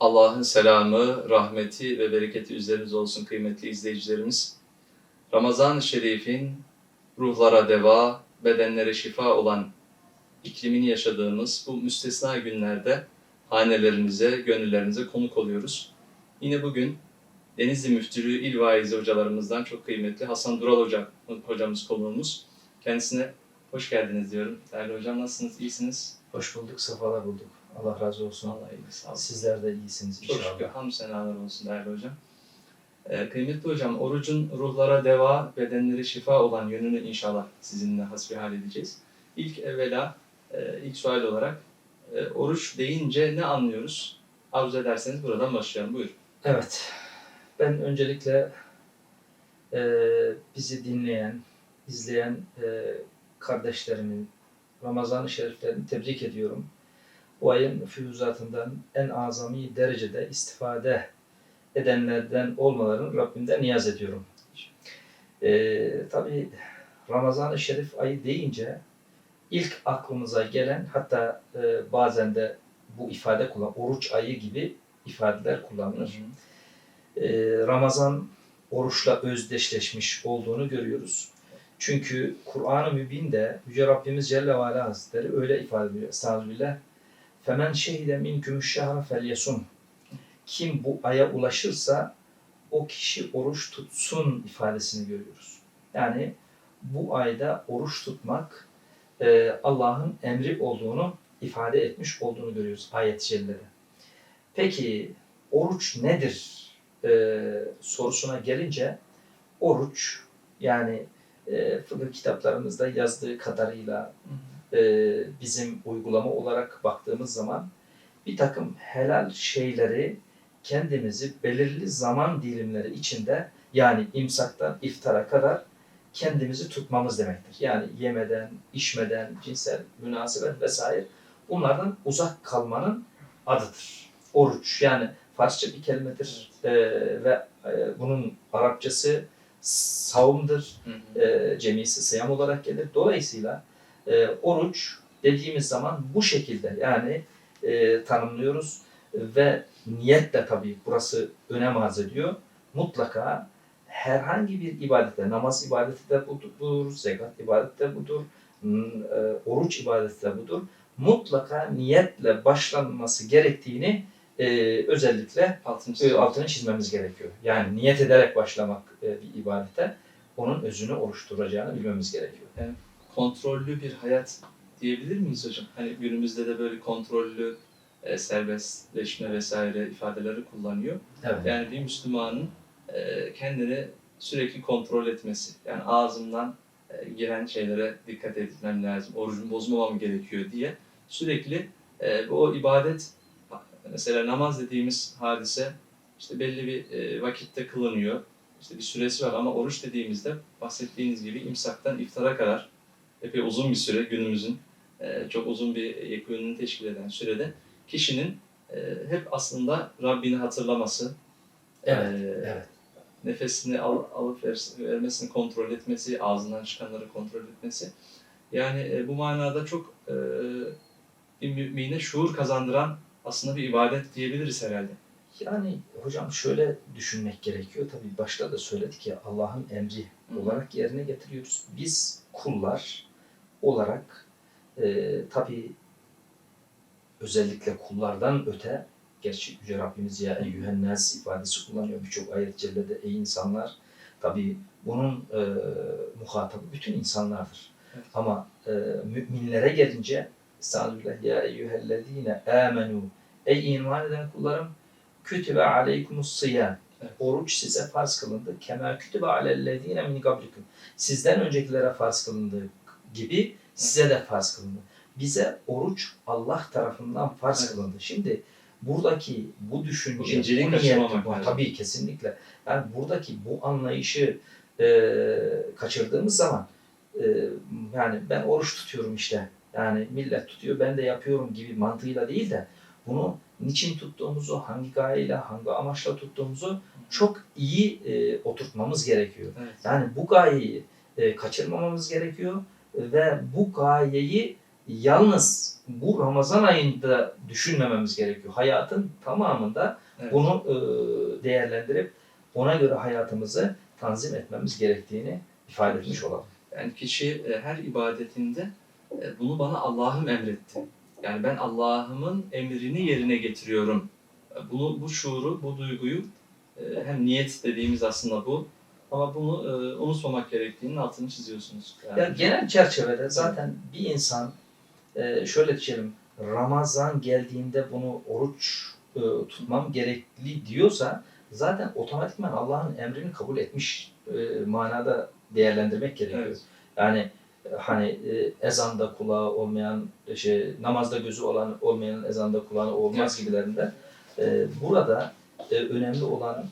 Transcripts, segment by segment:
Allah'ın selamı, rahmeti ve bereketi üzerinize olsun kıymetli izleyicilerimiz. Ramazan-ı Şerif'in ruhlara deva, bedenlere şifa olan iklimini yaşadığımız bu müstesna günlerde hanelerinize, gönüllerinize konuk oluyoruz. Yine bugün Denizli Müftülüğü İl Vaizi hocalarımızdan çok kıymetli Hasan Dural Hoca, hocamız konuğumuz. Kendisine hoş geldiniz diyorum. Değerli hocam nasılsınız, iyisiniz? Hoş bulduk, sefalar bulduk. Allah razı olsun. Allah iyilik, sağ olun. Sizler de iyisiniz Çok inşallah. şükür. Hamd senalar olsun değerli hocam. Ee, kıymetli hocam, orucun ruhlara deva, bedenleri şifa olan yönünü inşallah sizinle hasbihal edeceğiz. İlk evvela, e, ilk sual olarak e, oruç deyince ne anlıyoruz? Arzu ederseniz buradan başlayalım. Buyurun. Evet, ben öncelikle e, bizi dinleyen, izleyen e, kardeşlerimin Ramazan-ı Şeriflerini tebrik ediyorum. Bu ayın füyüzatından en azami derecede istifade edenlerden olmalarını Rabbimden niyaz ediyorum. E, Tabi Ramazan-ı Şerif ayı deyince ilk aklımıza gelen hatta e, bazen de bu ifade kullan, oruç ayı gibi ifadeler kullanılır. Ee, Ramazan oruçla özdeşleşmiş olduğunu görüyoruz. Çünkü Kur'an-ı Mübin'de Yüce Rabbimiz Celle ve Ala Hazretleri öyle ifade ediyor. Estağfirullah. Femen şehide minkümüş şehra felyesun. Kim bu aya ulaşırsa o kişi oruç tutsun ifadesini görüyoruz. Yani bu ayda oruç tutmak e, Allah'ın emri olduğunu ifade etmiş olduğunu görüyoruz ayet-i cellede. Peki oruç nedir e, sorusuna gelince oruç yani e, fıkıh kitaplarımızda yazdığı kadarıyla e, bizim uygulama olarak baktığımız zaman bir takım helal şeyleri kendimizi belirli zaman dilimleri içinde yani imsaktan iftara kadar kendimizi tutmamız demektir. Yani yemeden, içmeden, cinsel münasebet vesaire bunlardan uzak kalmanın adıdır. Oruç yani Farsça bir kelimedir e, ve e, bunun Arapçası savumdur, Hı hı. e, cemisi sıyam olarak gelir. Dolayısıyla e, oruç dediğimiz zaman bu şekilde yani e, tanımlıyoruz ve niyetle tabii burası önem arz ediyor. Mutlaka herhangi bir ibadette, namaz ibadeti de budur, zekat ibadeti de budur, e, oruç ibadeti de budur. Mutlaka niyetle başlanması gerektiğini e, özellikle Altını e, altını çizmemiz gerekiyor. Yani niyet ederek başlamak e, bir ibadete onun özünü oluşturacağını bilmemiz gerekiyor. Kontrollü bir hayat diyebilir miyiz hocam? Hani günümüzde de böyle kontrollü e, serbestleşme vesaire ifadeleri kullanıyor. Evet. Yani bir Müslümanın e, kendini sürekli kontrol etmesi. Yani ağzımdan e, giren şeylere dikkat etmem lazım. Orucumu bozmamam gerekiyor diye sürekli e, o ibadet mesela namaz dediğimiz hadise işte belli bir e, vakitte kılınıyor. İşte bir süresi var ama oruç dediğimizde bahsettiğiniz gibi imsaktan iftara kadar epey uzun bir süre günümüzün e, çok uzun bir yekûnünü teşkil eden sürede kişinin e, hep aslında Rabbini hatırlaması, Evet, ee, evet. nefesini al, alıp ver- vermesini kontrol etmesi, ağzından çıkanları kontrol etmesi. Yani e, bu manada çok e, bir mümine şuur kazandıran aslında bir ibadet diyebiliriz herhalde. Yani hocam şöyle düşünmek gerekiyor. Tabii başta da söyledik ya Allah'ın emri Hı. olarak yerine getiriyoruz. Biz kullar olarak e, tabii özellikle kullardan öte gerçi Yüce Rabbimiz ya eyyühennas ifadesi kullanıyor birçok ayet cellede ey insanlar tabii bunun e, muhatabı bütün insanlardır. Evet. Ama e, müminlere gelince Estağfirullah ya eyyühellezine amenu ey iman eden kullarım kütübe aleykumus sıyam Evet. Oruç size farz kılındı. Kema kütübe alellezine min kablikum. Sizden öncekilere farz kılındığı gibi size de farz kılındı. Bize oruç Allah tarafından farz Evet. kılındı. Şimdi buradaki bu düşünce, Bu niyet, bu- tabii kesinlikle. Yani buradaki bu anlayışı e, kaçırdığımız zaman e, yani ben oruç tutuyorum işte. Yani millet tutuyor ben de yapıyorum gibi mantığıyla değil de bunu niçin tuttuğumuzu, hangi gayeyle, hangi amaçla tuttuğumuzu çok iyi e, oturtmamız gerekiyor. Evet. Yani bu gayeyi e, kaçırmamamız gerekiyor ve bu gayeyi Yalnız bu Ramazan ayında düşünmememiz gerekiyor. Hayatın tamamında Evet. bunu e, değerlendirip ona göre hayatımızı tanzim etmemiz gerektiğini ifade etmiş olalım. Yani kişi e, her ibadetinde e, bunu bana Allah'ım emretti. Yani ben Allah'ımın emrini yerine getiriyorum. E, Bunu, bu şuuru, bu duyguyu hem niyet dediğimiz aslında bu. Ama bunu e, unutmamak gerektiğinin altını çiziyorsunuz. Yani, Ya genel çerçevede zaten bir insan e, şöyle diyelim Ramazan geldiğinde bunu oruç e, tutmam gerekli diyorsa zaten otomatikman Allah'ın emrini kabul etmiş manada değerlendirmek gerekiyor. Evet. Yani hani ezanda kulağı olmayan, şey namazda gözü olan olmayan ezanda kulağı olmaz Evet. gibilerinde burada önemli olan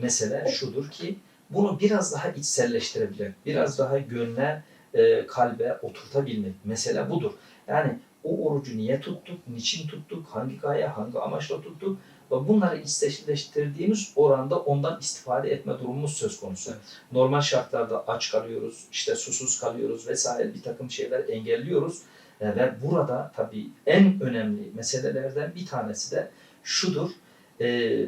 mesele şudur ki bunu biraz daha içselleştirebilmek, biraz daha gönle, e, kalbe oturtabilmek. Mesele budur. Yani o orucu niye tuttuk, niçin tuttuk, hangi gaye, hangi amaçla tuttuk ve bunları içselleştirdiğimiz oranda ondan istifade etme durumumuz söz konusu. Evet. Normal şartlarda aç kalıyoruz, işte susuz kalıyoruz vesaire bir takım şeyler engelliyoruz. E, ve burada tabii en önemli meselelerden bir tanesi de şudur. E,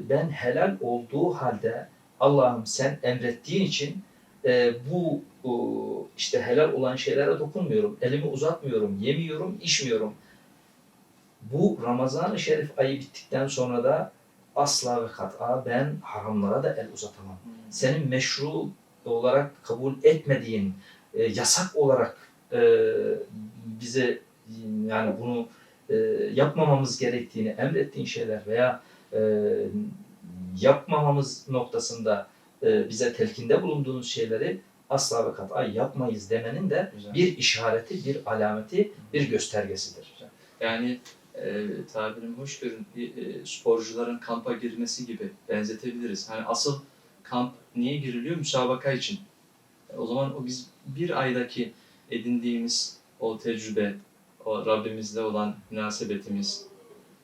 ben helal olduğu halde Allah'ım sen emrettiğin için e, bu o, işte helal olan şeylere dokunmuyorum, elimi uzatmıyorum, yemiyorum, içmiyorum. Bu Ramazan-ı Şerif ayı bittikten sonra da asla ve kat'a ben haramlara da el uzatamam. Hmm. Senin meşru olarak kabul etmediğin, e, yasak olarak e, bize yani bunu e, yapmamamız gerektiğini emrettiğin şeyler veya e, yapmamamız noktasında e, bize telkinde bulunduğunuz şeyleri asla ve kat'a yapmayız demenin de Güzel. bir işareti, bir alameti, bir göstergesidir. Yani e, tabirim hoş görün bir, e, sporcuların kampa girmesi gibi benzetebiliriz. Hani asıl kamp niye giriliyor? Müsabaka için. E, o zaman o biz bir aydaki edindiğimiz o tecrübe, o Rabbimizle olan münasebetimiz,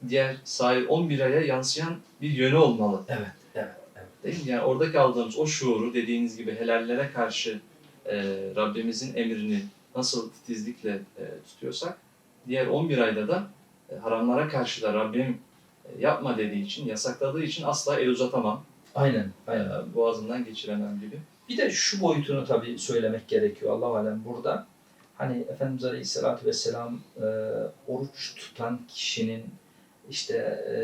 diğer sahip 11 aya yansıyan bir yönü olmalı. Evet, evet, evet. Değil mi? Yani oradaki aldığımız o şuuru dediğiniz gibi helallere karşı e, Rabbimizin emrini nasıl titizlikle e, tutuyorsak diğer 11 ayda da e, haramlara karşı da Rabbim e, yapma dediği için, yasakladığı için asla el uzatamam. Aynen, E, aynen. boğazından geçiremem gibi. Bir de şu boyutunu tabii söylemek gerekiyor Allah alem burada. Hani Efendimiz Aleyhisselatü Vesselam e, oruç tutan kişinin işte e,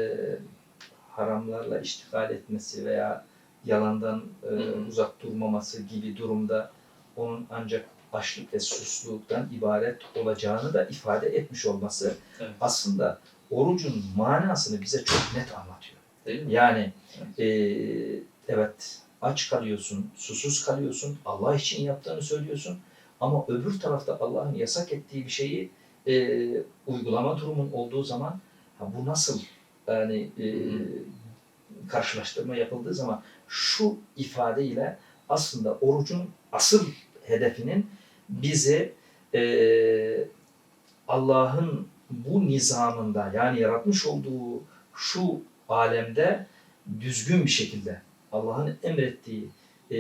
haramlarla iştigal etmesi veya yalandan e, uzak durmaması gibi durumda onun ancak açlık ve susuzluktan ibaret olacağını da ifade etmiş olması Evet. aslında orucun manasını bize çok net anlatıyor. Değil mi? Yani e, evet aç kalıyorsun, susuz kalıyorsun, Allah için yaptığını söylüyorsun ama öbür tarafta Allah'ın yasak ettiği bir şeyi e, uygulama durumun olduğu zaman ha, bu nasıl yani e, karşılaştırma yapıldığı zaman şu ifadeyle aslında orucun asıl hedefinin bizi e, Allah'ın bu nizamında yani yaratmış olduğu şu alemde düzgün bir şekilde Allah'ın emrettiği e,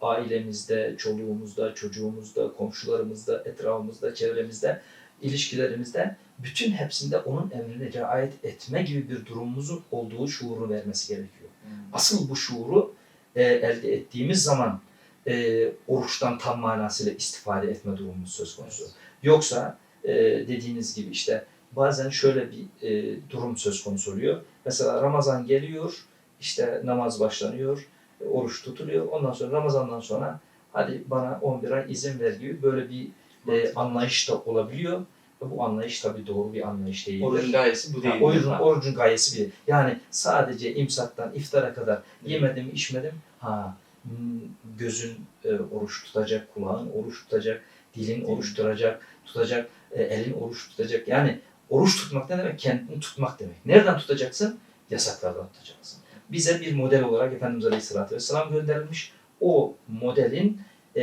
ailemizde, çoluğumuzda, çocuğumuzda, komşularımızda, etrafımızda, çevremizde, ilişkilerimizde bütün hepsinde onun emrine riayet etme gibi bir durumumuzun olduğu şuuru vermesi gerekiyor. Hmm. Asıl bu şuuru e, elde ettiğimiz zaman e, oruçtan tam manasıyla istifade etme durumumuz söz konusu. Yoksa e, dediğiniz gibi işte bazen şöyle bir e, durum söz konusu oluyor. Mesela Ramazan geliyor, işte namaz başlanıyor, oruç tutuluyor. Ondan sonra Ramazan'dan sonra hadi bana 11 ay izin ver gibi böyle bir e, anlayış da olabiliyor. Bu anlayış tabii doğru bir anlayış değildir. Orucun gayesi bu değil. Yani orucun, orucun gayesi bir. Yani sadece imsaktan iftara kadar yemedim, içmedim. Ha hmm, gözün e, oruç tutacak, kulağın oruç tutacak, dilin oruç tutacak, tutacak, e, elin oruç tutacak. Yani oruç tutmak ne demek? Kendini tutmak demek. Nereden tutacaksın? Yasaklardan tutacaksın. Bize bir model olarak Efendimiz Aleyhisselatü Vesselam gönderilmiş. O modelin e,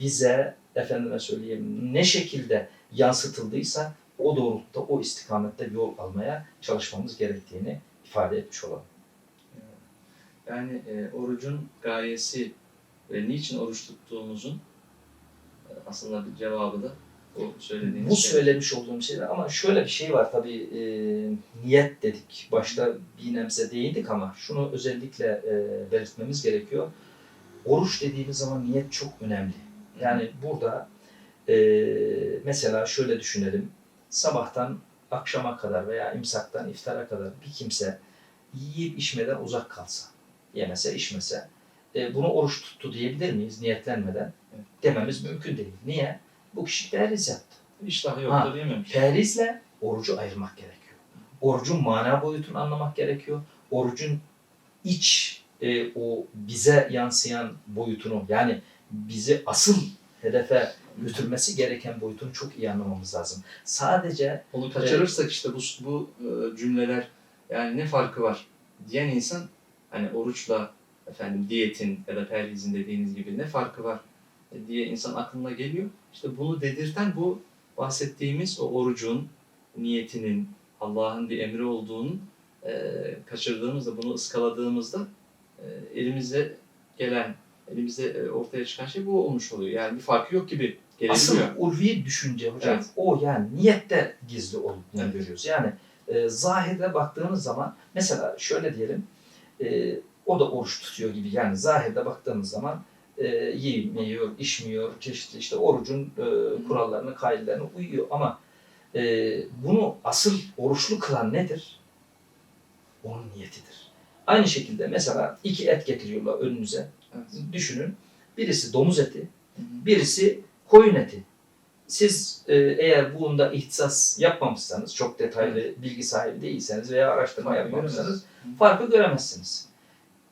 bize efendime söyleyeyim ne şekilde yansıtıldıysa o doğrultuda, o istikamette yol almaya çalışmamız gerektiğini ifade etmiş olalım. Yani e, orucun gayesi ve niçin oruç tuttuğumuzun e, aslında bir cevabı da Bu söylediğiniz Bu şey. söylemiş olduğum şeyler ama şöyle bir şey var tabii e, niyet dedik. Başta bir nebze değindik ama şunu özellikle e, belirtmemiz gerekiyor. Oruç dediğimiz zaman niyet çok önemli. Yani burada e, mesela şöyle düşünelim. Sabahtan akşama kadar veya imsaktan iftara kadar bir kimse yiyip içmeden uzak kalsa, yemese içmese e, bunu oruç tuttu diyebilir miyiz niyetlenmeden? Dememiz mümkün değil. Niye? Bu kişi perhiz yaptı. İştah Ha. yoktur yememiş. Perhizle orucu ayırmak gerekiyor. Orucun mana boyutunu anlamak gerekiyor. Orucun iç e, o bize yansıyan boyutunu yani bizi asıl hedefe götürmesi gereken boyutunu çok iyi anlamamız lazım. Sadece Onu kaçırırsak işte bu, bu e, cümleler yani ne farkı var diyen insan hani oruçla efendim diyetin ya da perhizin dediğiniz gibi ne farkı var e, diye insan aklına geliyor. İşte bunu dedirten bu bahsettiğimiz o orucun niyetinin Allah'ın bir emri olduğunun e, kaçırdığımızda bunu ıskaladığımızda e, elimize gelen elimizde e, ortaya çıkan şey bu olmuş oluyor. Yani bir farkı yok gibi asıl gelebiliyor. ulvi düşünce hocam Evet. o yani niyette gizli olduğunu Evet. görüyoruz. Yani e, zahirde baktığımız zaman mesela şöyle diyelim e, o da oruç tutuyor gibi yani zahirde baktığımız zaman e, yemiyor, içmiyor, çeşitli işte orucun e, kurallarını, kaidelerine uyuyor ama e, bunu asıl oruçlu kılan nedir? Onun niyetidir. Aynı şekilde mesela iki et getiriyorlar önünüze. Evet. Düşünün. Birisi domuz eti, birisi koyun eti. Siz e, eğer bunda ihtisas yapmamışsanız, çok detaylı bilgi sahibi değilseniz veya araştırma Farkı yapmamışsanız göremezsiniz. farkı göremezsiniz.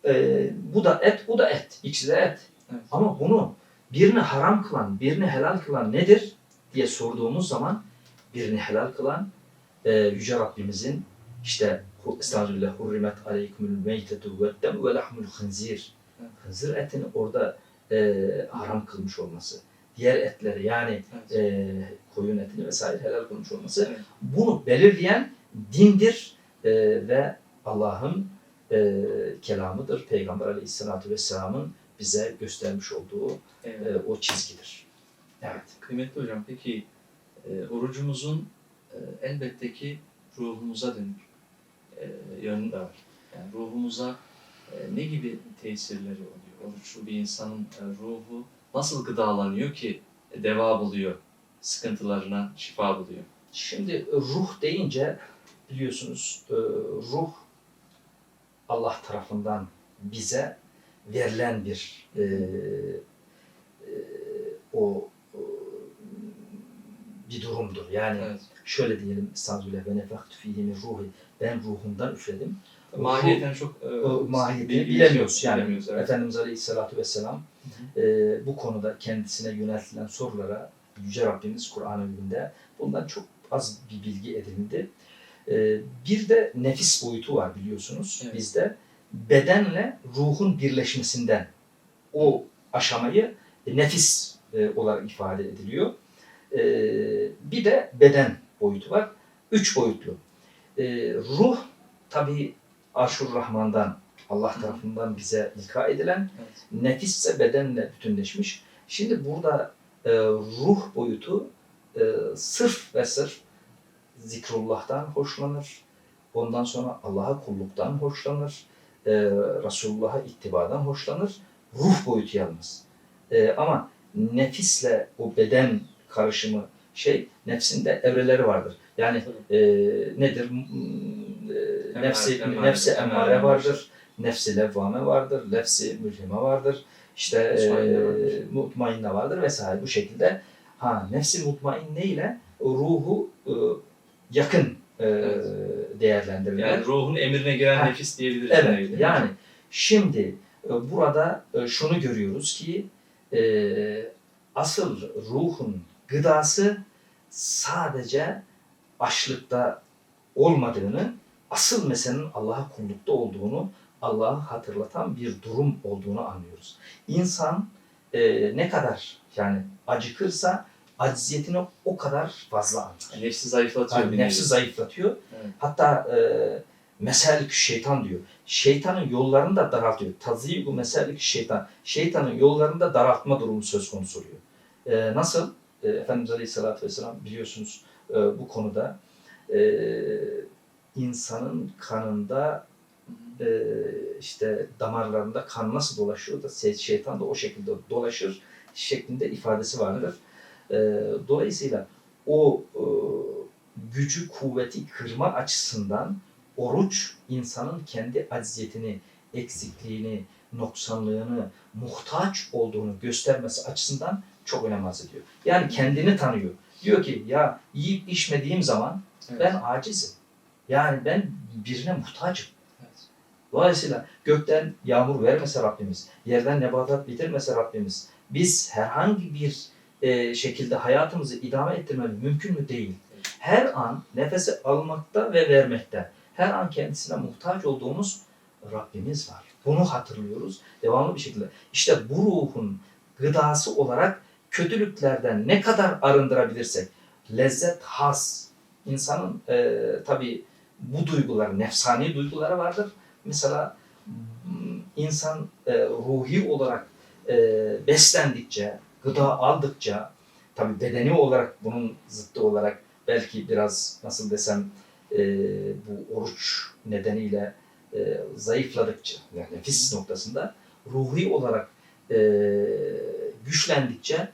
E, bu da et, bu da et. İkisi de et. Evet. Ama bunu birini haram kılan, birini helal kılan nedir diye sorduğumuz zaman birini helal kılan e, Yüce Rabbimizin işte Estağfirullah hurrimet aleykümül meytetu ve dem ve lahmul hınzir. Evet. Hınzır etini orada e, haram kılmış olması. Diğer etleri yani Evet. e, koyun etini vesaire helal kılmış olması. Evet. Bunu belirleyen dindir e, ve Allah'ın e, kelamıdır. Peygamber Aleyhisselatü Vesselam'ın bize göstermiş olduğu Evet. e, o çizgidir. Evet. Kıymetli hocam peki e, orucumuzun e, elbette ki ruhumuza dönük e, yönü de var. Yani ruhumuza e, ne gibi tesirleri oluyor? Oruçlu bir insanın e, ruhu nasıl gıdalanıyor ki e, deva buluyor, sıkıntılarına şifa buluyor? Şimdi ruh deyince biliyorsunuz e, ruh Allah tarafından bize verilen bir e, e, o bir durumdur. Yani Evet. şöyle diyelim Estağfirullah ve nefaktu fihi min ruhi ben ruhumdan üfledim. Mahiyeten çok e, mahiyetini bilemiyoruz yani. bilemiyoruz, evet. Efendimiz Aleyhisselatü Vesselam e, bu konuda kendisine yöneltilen sorulara Yüce Rabbimiz Kur'an-ı Kerim'de bundan çok az bir bilgi edindi. E, bir de nefis boyutu var biliyorsunuz Evet. bizde. Bedenle ruhun birleşmesinden o aşamayı nefis e, olarak ifade ediliyor. E, bir de beden boyutu var. Üç boyutlu. E, ruh tabi Arşur Rahman'dan Allah tarafından bize ilka edilen Evet. nefisse bedenle bütünleşmiş. Şimdi burada e, ruh boyutu e, sırf ve sırf zikrullah'tan hoşlanır. Ondan sonra Allah'a kulluktan hoşlanır. E, Resulullah'a ittibadan hoşlanır. Ruh boyutu yalnız. E, ama nefisle o beden karışımı şey nefsinde evreleri vardır. Yani e, nedir? E, nefsi, Emmare- nefsi emmare vardır. Nefsi levvame vardır. Nefsi mülhime vardır. İşte e, vardır. mutmainne vardır vesaire bu şekilde. Ha nefsi mutmainne ile ruhu e, yakın e, Evet. değerlendirirler. Yani ruhun emrine giren Ha. nefis diyebiliriz. Evet, yani, yani şimdi e, burada e, şunu görüyoruz ki e, asıl ruhun gıdası sadece açlıkta olmadığını, asıl meselenin Allah'a kullukta olduğunu, Allah'ı hatırlatan bir durum olduğunu anlıyoruz. İnsan e, ne kadar yani acıkırsa acziyetini o kadar fazla anlar. Nefsi zayıflatıyor. Yani nefsi zayıflatıyor. Evet. Hatta e, mesellik şeytan diyor. Şeytanın yollarını da daraltıyor. Taziyi bu mesellik şeytan. Şeytanın yollarını da daraltma durumu söz konusu oluyor. E, nasıl? e, Efendimiz Aleyhisselatü Vesselam biliyorsunuz e, bu konuda e, insanın kanında e, işte damarlarında kan nasıl dolaşıyor da şeytan da o şekilde dolaşır şeklinde ifadesi vardır. E, dolayısıyla o e, gücü kuvveti kırma açısından oruç insanın kendi acziyetini, eksikliğini, noksanlığını, muhtaç olduğunu göstermesi açısından çok önem arz ediyor. Yani kendini tanıyor. Diyor ki ya yiyip içmediğim zaman Evet. ben acizim. Yani ben birine muhtacım. Evet. Dolayısıyla gökten yağmur vermese Rabbimiz, yerden nebatat bitirmese Rabbimiz, biz herhangi bir e, şekilde hayatımızı idame ettirmemiz mümkün mü değil. Her an nefesi almakta ve vermekte, her an kendisine muhtaç olduğumuz Rabbimiz var. Bunu hatırlıyoruz devamlı bir şekilde. İşte bu ruhun gıdası olarak kötülüklerden ne kadar arındırabilirsek, lezzet, haz, insanın e, tabii bu duygular, nefsani duyguları vardır. Mesela insan e, ruhi olarak e, beslendikçe, gıda aldıkça, tabii bedeni olarak bunun zıttı olarak belki biraz nasıl desem e, bu oruç nedeniyle e, zayıfladıkça, yani nefis noktasında ruhi olarak e, güçlendikçe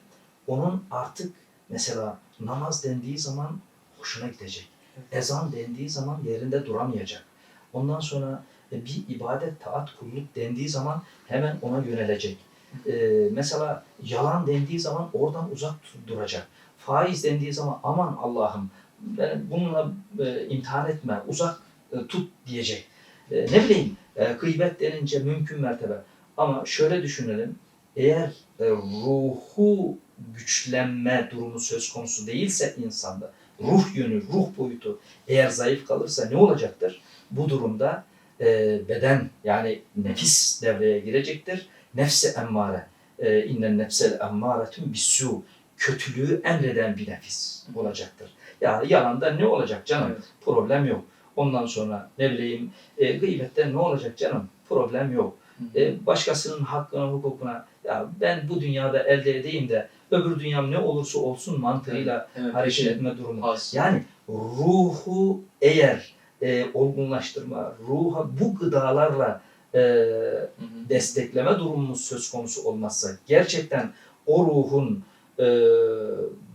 onun artık mesela namaz dendiği zaman hoşuna gidecek. Ezan dendiği zaman yerinde duramayacak. Ondan sonra e, bir ibadet, taat, kulluk dendiği zaman hemen ona yönelecek. E, mesela yalan dendiği zaman oradan uzak duracak. Faiz dendiği zaman aman Allah'ım ben bununla e, imtihan etme, uzak e, tut diyecek. E, ne bileyim e, gıybet denince mümkün mertebe. Ama şöyle düşünelim. Eğer e, ruhu güçlenme durumu söz konusu değilse insanda, ruh yönü, ruh boyutu eğer zayıf kalırsa ne olacaktır? Bu durumda e, beden yani nefis devreye girecektir. Nefse emmare. E, innen nefsel emmâretun bisû. Kötülüğü emreden bir nefis olacaktır. Ya yalanda ne olacak canım? Evet. Problem yok. Ondan sonra ne bileyim e, gıybetten ne olacak canım? Problem yok. E, başkasının hakkına, hukukuna ya ben bu dünyada elde edeyim de öbür dünyam ne olursa olsun mantığıyla Evet, hareket peşin. etme durumu. Az. Yani ruhu eğer e, olgunlaştırma, ruha bu gıdalarla e, Hı hı. destekleme durumumuz söz konusu olmazsa, gerçekten o ruhun e,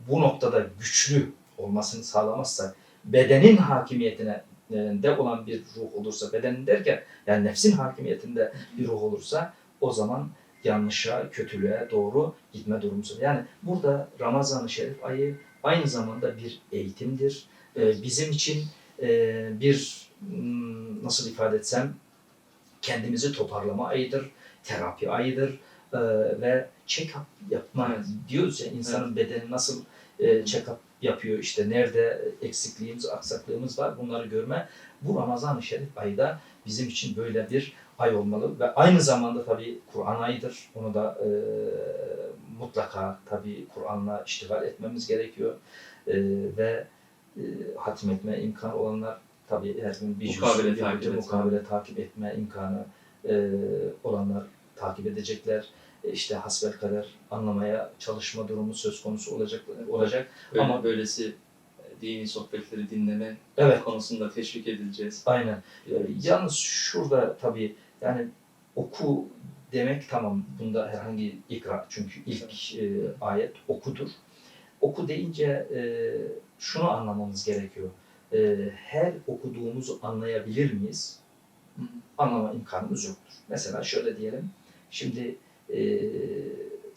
bu noktada güçlü olmasını sağlamazsak, bedenin hakimiyetine e, de olan bir ruh olursa, bedenin derken yani nefsin hakimiyetinde bir ruh olursa o zaman yanlışa, kötülüğe doğru gitme durumu. Yani burada Ramazan-ı Şerif ayı aynı zamanda bir eğitimdir. E, bizim için e, bir nasıl ifade etsem kendimizi toparlama ayıdır, terapi ayıdır e, ve check-up yapma Evet. diyoruz ya insanın bedeni nasıl e, check-up yapıyor işte nerede eksikliğimiz, aksaklığımız var bunları görme. Bu Ramazan-ı Şerif ayı da bizim için böyle bir ay olmalı ve aynı zamanda tabii Kur'an ayıdır. Onu da e, mutlaka tabii Kur'an'la iştigal etmemiz gerekiyor E, ve e, hatmetme imkanı olanlar tabii her gün bir Mukabele bir takip mukabele takip etme imkanı e, olanlar takip edecekler. E, işte hasbelkader anlamaya çalışma durumu söz konusu olacak olacak. Böyle, Ama- böylesi e, dini sohbetleri dinleme Evet. konusunda teşvik edileceğiz. Aynen. E, Yalnız şurada tabii yani oku demek tamam bunda herhangi ikra çünkü ilk e, ayet okudur. Oku deyince e, şunu anlamamız gerekiyor. E, her okuduğumuzu anlayabilir miyiz? Hı. Anlama imkanımız yoktur. Mesela şöyle diyelim. Şimdi e,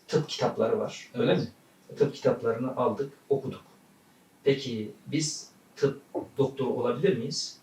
tıp kitapları var. Öyle Evet. mi? Tıp kitaplarını aldık, okuduk. Peki biz tıp doktoru olabilir miyiz?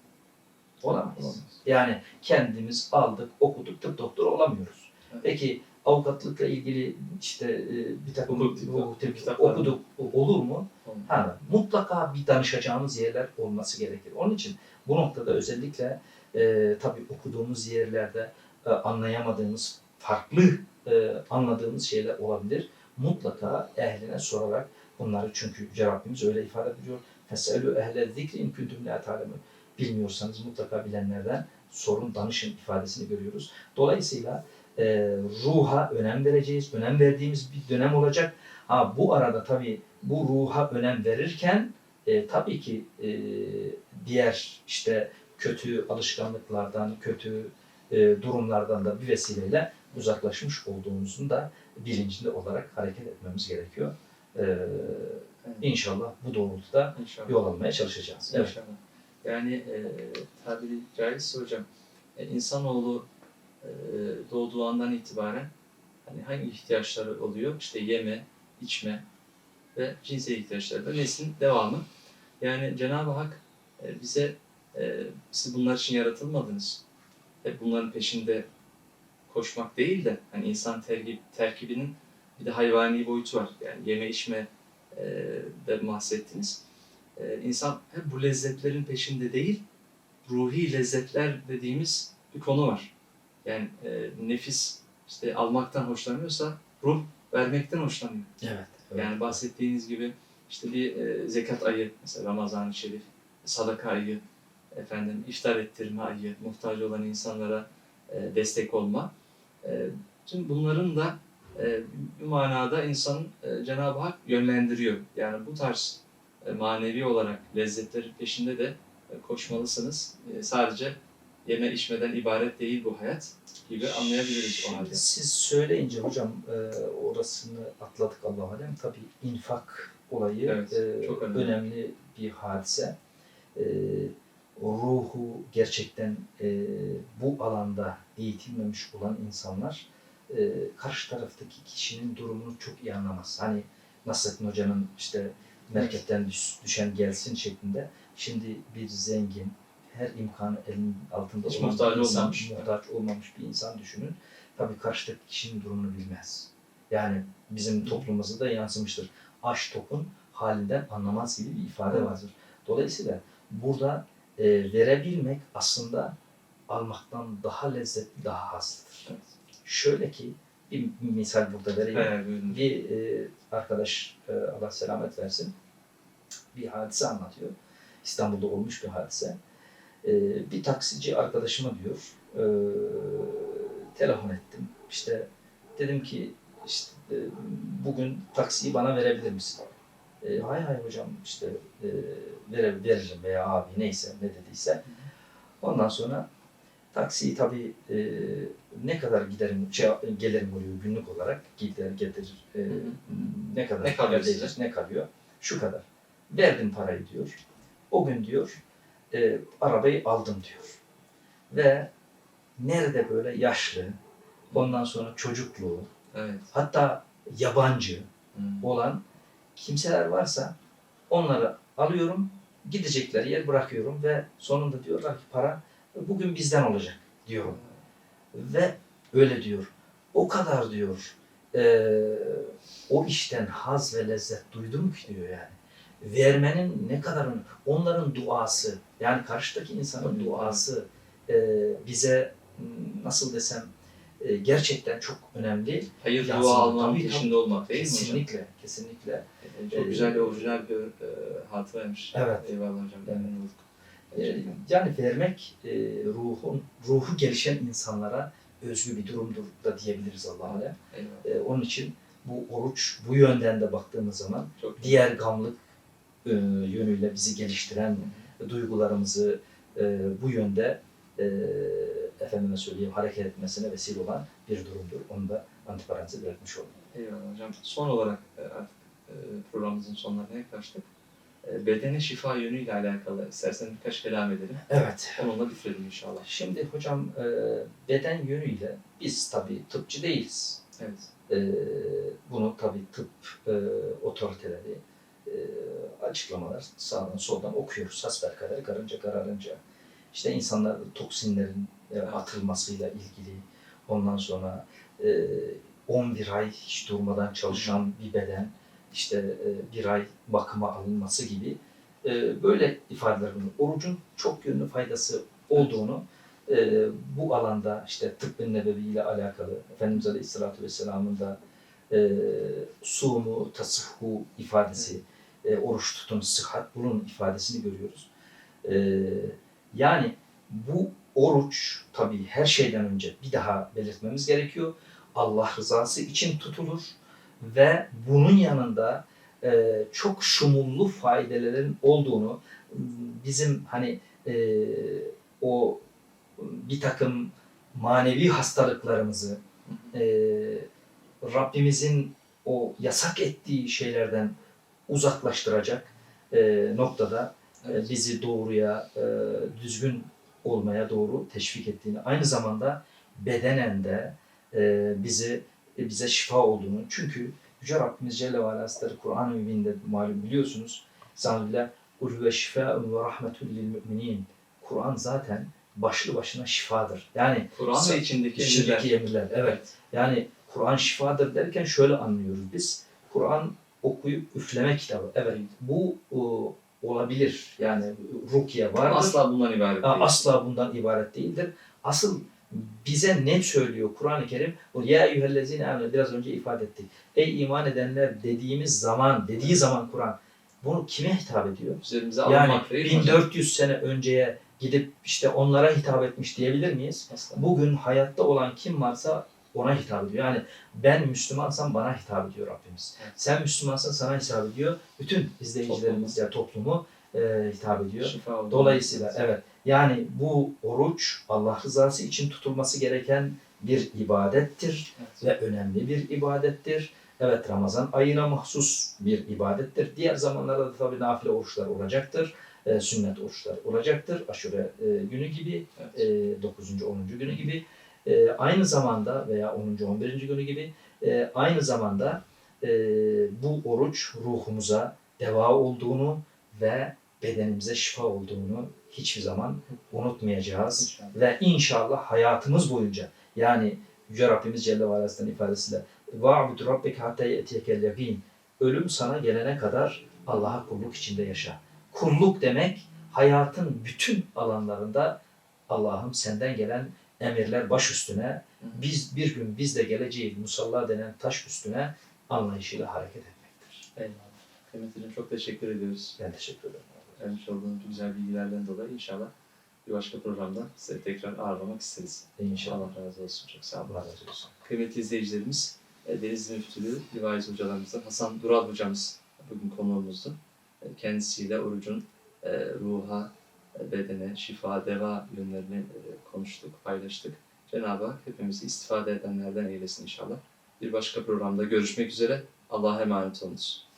Olamayız. Olamaz. Yani kendimiz aldık, okuduk, tıp doktoru olamıyoruz. Evet. Peki avukatlıkla ilgili işte e, bir takım Hukuk hukuk kitapları. okuduk, olur mu? Olmaz. Ha, mutlaka bir danışacağımız yerler olması gerekir. Onun için bu noktada özellikle e, tabii okuduğumuz yerlerde e, anlayamadığımız, farklı e, anladığımız şeyler olabilir. Mutlaka ehline sorarak bunları çünkü Yüce Rabbimiz öyle ifade ediyor. Feselü ehle zikri in kuntum la ta'lemun. Bilmiyorsanız mutlaka bilenlerden sorun, danışın ifadesini görüyoruz. Dolayısıyla e, ruha önem vereceğiz. Önem verdiğimiz bir dönem olacak. Ha, bu arada tabii bu ruha önem verirken e, tabii ki e, diğer işte kötü alışkanlıklardan, kötü e, durumlardan da bir vesileyle uzaklaşmış olduğumuzun da bilincinde olarak hareket etmemiz gerekiyor. E, Evet. inşallah bu doğrultuda İnşallah. yol almaya çalışacağız. Evet. İnşallah. Yani e, tabiri caizse hocam, e, insanoğlu doğduğu andan itibaren hani hangi ihtiyaçları oluyor? İşte yeme, içme ve cinsel ihtiyaçları da neslin devamı. Yani Cenab-ı Hak e, bize e, siz bunlar için yaratılmadınız. Hep bunların peşinde koşmak değil de hani insan terkib, terkibinin bir de hayvani boyutu var. Yani yeme içme e, de bahsettiniz. E, insan hep bu lezzetlerin peşinde değil, ruhi lezzetler dediğimiz bir konu var. Yani e, nefis işte almaktan hoşlanıyorsa ruh vermekten hoşlanıyor. Evet. evet. Yani bahsettiğiniz gibi işte bir e, zekat ayı, mesela Ramazan-ı Şerif, sadaka ayı, efendim iftar ettirme ayı, muhtaç olan insanlara e, destek olma. E, tüm bunların da e, bir manada insanın e, Cenab-ı Hak yönlendiriyor. Yani bu tarz e, manevi olarak lezzetlerin peşinde de e, koşmalısınız. E, sadece yeme içmeden ibaret değil bu hayat gibi anlayabiliriz o halde. Siz söyleyince hocam e, orasını atladık Allah alem. Tabii infak olayı Evet, e, çok önemli. önemli bir hadise. E, ruhu gerçekten e, bu alanda eğitilmemiş olan insanlar e, karşı taraftaki kişinin durumunu çok iyi anlamaz. Hani Nasrettin Hoca'nın işte merketten düş- düşen gelsin şeklinde. Şimdi bir zengin, her imkanı elinin altında Hiç olan muhtaç bir insan, olmamış. muhtaç olmamış bir insan düşünün. Tabii karşıdaki kişinin durumunu bilmez. Yani bizim toplumumuzda da yansımıştır. Aş topun halinden anlamaz gibi bir ifade vardır. Dolayısıyla burada e, verebilmek aslında almaktan daha lezzetli, daha hazlıdır. Evet. Şöyle ki bir misal burada vereyim. Evet. Bir e, arkadaş e, Allah selamet versin bir hadise anlatıyor. İstanbul'da olmuş bir hadise. E, bir taksici arkadaşıma diyor e, telefon ettim. İşte dedim ki işte e, bugün taksiyi bana verebilir misin? E, hay hay hocam işte e, vere, veririm veya abi neyse ne dediyse. Ondan sonra taksiyi tabii e, ne kadar giderim, şey, gelirim oluyor günlük olarak gider getirir e, Hı hı. ne kadar Ne kalıyor ne kalıyor şu kadar verdim parayı diyor o gün diyor e, arabayı aldım diyor ve nerede böyle yaşlı ondan sonra çocuklu Evet. hatta yabancı Hı. olan kimseler varsa onları alıyorum, gidecekleri yer bırakıyorum ve sonunda diyorlar ki para bugün bizden olacak diyorum. Ve öyle diyor. O kadar diyor eee, o işten haz ve lezzet duydum ki diyor yani. Vermenin ne kadar ön- onların duası yani karşıdaki insanın Tabii, duası eee, bize nasıl desem eee, gerçekten çok önemli. Hayır dua almanın peşinde olmak değil mi hocam? Kesinlikle, kesinlikle. E, Çok güzel ve orijinal bir e, hatıraymış. Evet. Eyvallah hocam. Evet. Memnun olduk. Gerçekten. yani vermek e, ruhun ruhu gelişen insanlara özgü bir durumdur da diyebiliriz Allah'a. Eyvallah. Ee, onun için bu oruç bu yönden de baktığımız zaman Çok diğer gamlık e, yönüyle bizi geliştiren duygularımızı e, bu yönde e, efendime söyleyeyim hareket etmesine vesile olan bir durumdur. Onu da antiparantez belirtmiş oldum. Eyvallah hocam. Son olarak artık programımızın sonlarına yaklaştık. Bedene şifa yönüyle alakalı istersen birkaç kelam edelim. Evet. Onunla bitirelim inşallah. Şimdi hocam beden yönüyle biz tabii tıpçı değiliz. Evet. Bunu tabii tıp otoriteleri e, açıklamalar sağdan soldan okuyoruz. Hasbelkader karınca kararınca. İşte insanlarda toksinlerin e, atılmasıyla ilgili ondan sonra e, 11 ay hiç durmadan çalışan bir beden işte e, bir ay bakıma alınması gibi e, böyle ifadeler bulunuyor. Orucun çok yönlü faydası olduğunu e, bu alanda işte tıbbın nebevi ile alakalı Efendimiz Aleyhisselatü Vesselam'ın da e, sumu, tasıhhu ifadesi, e, oruç tutun, sıhhat bulun ifadesini görüyoruz. E, yani bu oruç tabii her şeyden önce bir daha belirtmemiz gerekiyor. Allah rızası için tutulur ve bunun yanında e, çok şumullu faydaların olduğunu bizim hani e, o bir takım manevi hastalıklarımızı e, Rabbimizin o yasak ettiği şeylerden uzaklaştıracak e, noktada e, Evet. bizi doğruya, e, düzgün olmaya doğru teşvik ettiğini, aynı zamanda bedenen de e, bizi e, bize şifa olduğunu. Çünkü Yüce Rabbimiz Celle ve Hazretleri Kur'an-ı Mübin'de malum biliyorsunuz. Sanırıyla Ul ve şifâ'un ve rahmetun lil müminin. Kur'an zaten başlı başına şifadır. Yani Kur'an ve içindeki emirler. içindeki emirler. Evet. Yani Kur'an şifadır derken şöyle anlıyoruz biz. Kur'an okuyup üfleme kitabı. Evet. Bu e, olabilir. Yani rukiye vardır. Asla bundan ibaret değil. Asla bundan ibaret değildir. Asıl bize ne söylüyor Kur'an-ı Kerim? O ya eyyühellezine amene biraz önce ifade ettik. Ey iman edenler dediğimiz zaman, dediği zaman Kur'an bunu kime hitap ediyor? Üzerimize Yani alınmak değil mi hocam? 1400 sene önceye gidip işte onlara hitap etmiş diyebilir miyiz? Asla. Bugün hayatta olan kim varsa ona hitap ediyor. Yani ben Müslümansam bana hitap ediyor Rabbimiz. Evet. Sen Müslümansan sana hitap ediyor. Bütün izleyicilerimiz ya toplumu e, hitap ediyor. Şifa Dolayısıyla evet yani bu oruç Allah rızası için tutulması gereken bir ibadettir Evet. ve önemli bir ibadettir. Evet Ramazan ayına mahsus bir ibadettir. Diğer zamanlarda da tabii nafile oruçlar olacaktır. E, sünnet oruçlar olacaktır. Aşure e, günü gibi, Evet. e, 9. 10. günü gibi. E, aynı zamanda veya 10. 11. günü gibi e, aynı zamanda e, bu oruç ruhumuza deva olduğunu ve bedenimize şifa olduğunu hiçbir zaman unutmayacağız. İnşallah. Ve inşallah hayatımız boyunca yani Yüce Rabbimiz Celle ve Aleyhisselam ifadesiyle وَعْبُدْ رَبِّكَ حَتَّى يَأْتِيَكَ الْيَقِينَ Ölüm sana gelene kadar Allah'a kulluk içinde yaşa. Kulluk demek hayatın bütün alanlarında Allah'ım senden gelen emirler baş üstüne, biz bir gün biz de geleceğiz musalla denen taş üstüne anlayışıyla hareket etmektir. Eyvallah. Kıymet Hocam çok teşekkür ediyoruz. Ben teşekkür ederim. Vermiş olduğunuz güzel bilgilerden dolayı inşallah bir başka programda size tekrar ağırlamak isteriz. İnşallah. Allah razı olsun. Çok sağ olun. Allah razı olsun. Kıymetli izleyicilerimiz, e, Deniz Müftülüğü Rivayet hocalarımızdan Hasan Dural hocamız bugün konuğumuzdu. E, Kendisiyle orucun e, ruha, bedene, şifa, deva yönlerini e, konuştuk, paylaştık. Cenab-ı Hak hepimizi istifade edenlerden eylesin inşallah. Bir başka programda görüşmek üzere. Allah'a emanet olunuz.